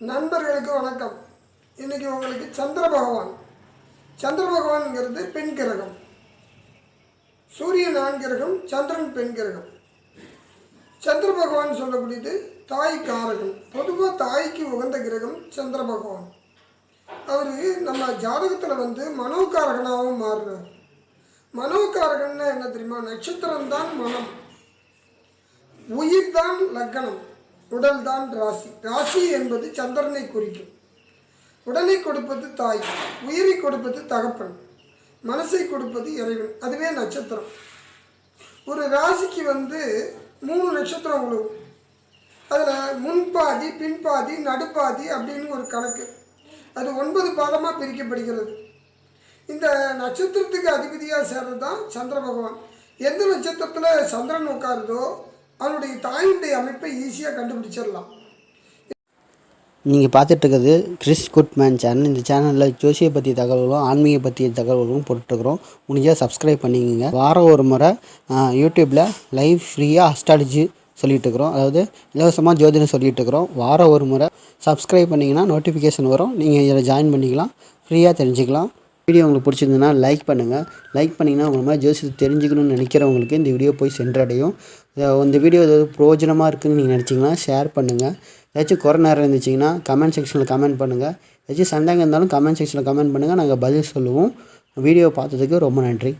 நண்பர்களுக்கு வணக்கம். இன்றைக்கி உங்களுக்கு சந்திர பகவான். சந்திர பகவான்ங்கிறது பெண் கிரகம். சூரியன் ஆண் கிரகம் சந்திரன் பெண் கிரகம். சந்திர பகவான் சொல்லக்கூடியது தாய் காரகம். பொதுவாக தாய்க்கு உகந்த கிரகம் சந்திர பகவான். அவர் நம்ம ஜாதகத்தில் வந்து மனோகாரகனாகவும் மாறுறார். மனோகாரகன்னா என்ன தெரியுமா? நட்சத்திரம் தான் மனம். உயிர் தான் லக்கணம். உடல்தான் ராசி. ராசி என்பது சந்திரனை குறிக்கும். உடலை கொடுப்பது தாய் உயிரை கொடுப்பது தகப்பன் மனசை கொடுப்பது இறைவன். அதுவே நட்சத்திரம். ஒரு ராசிக்கு வந்து மூணு நட்சத்திரம் உழுவும். அதில் முன்பாதி பின்பாதி நடுப்பாதி அப்படின்னு ஒரு கணக்கு. அது ஒன்பது பாதமாக பிரிக்கப்படுகிறது. இந்த நட்சத்திரத்துக்கு அதிபதியாக சேர்றது தான் சந்திர பகவான். எந்த நட்சத்திரத்தில் சந்திரன் உட்காருதோ அதனுடைய தாயினுடைய அமைப்பை ஈஸியாக கண்டுபிடிச்சிடலாம். நீங்கள் பார்த்துட்ருக்கிறது கிறிஸ் குட்மேன் சேனல் இந்த சேனலில் ஜோசியை பற்றிய தகவல்களும் ஆன்மீக பற்றிய தகவல்களும் போட்டுருக்குறோம் முடிஞ்சால் சப்ஸ்கிரைப் பண்ணிக்கோங்க. வாரம் ஒரு முறை யூடியூப்பில் லைவ் ஃப்ரீயாக அஸ்ட்ராலஜி சொல்லிகிட்டு இருக்கிறோம் அதாவது இலவசமாக ஜோதிடம் சொல்லிகிட்டு இருக்கிறோம் வாரம் ஒரு முறை சப்ஸ்கிரைப் பண்ணிங்கன்னா நோட்டிஃபிகேஷன் வரும். நீங்கள் இதில் ஜாயின் பண்ணிக்கலாம். ஃப்ரீயாக தெரிஞ்சுக்கலாம். வீடியோ உங்களுக்கு பிடிச்சிருந்ததுன்னா லைக் பண்ணுங்கள் லைக் பண்ணிங்கன்னா உங்கள் மாதிரி ஜோசியத்தை தெரிஞ்சுக்கணும்னு நினைக்கிறவங்களுக்கு இந்த வீடியோ போய் சென்றடையும். இந்த வீடியோ ஏதாவது பிரயோஜனமாக இருக்குன்னு நீங்கள் நினச்சிங்கன்னா ஷேர் பண்ணுங்கள் ஏதாச்சும் குறை நேரம் இருந்துச்சிங்கன்னா கமெண்ட் செக்ஷனில் கமெண்ட் பண்ணுங்கள் ஏதாச்சும் சந்தேகம் இருந்தாலும் கமெண்ட் செக்ஷனில் கமெண்ட் பண்ணுங்கள் நாங்கள் பதில் சொல்லுவோம். வீடியோ பார்த்ததுக்கு ரொம்ப நன்றி.